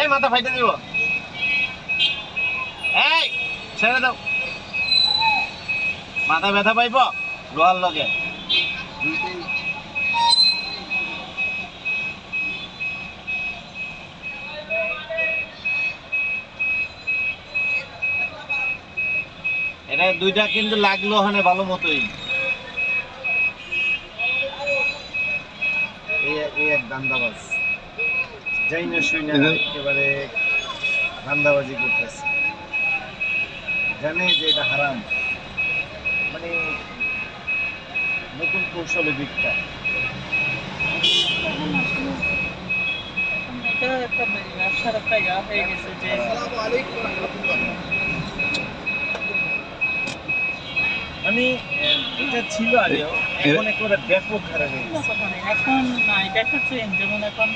এই মাথা এই মাথা ব্যথা পাইব লোহার লগে। এটা দুইটা কিন্তু লাগল ওখানে ভালো মতোই। এই এক দান্দাবাজ। যাই না শুই না একেবারে ধান্দাবাজি করতেছে। জানে যে এটা হারাম। মানে নতুন কৌশলে একটা ব্যবসার একটা ইয়া হয়ে গেছে যে মানে এটা ছিল আগেও এখন একেবারে ব্যাপক হারে হয়ে এখন না এটা একটা যেমন এখন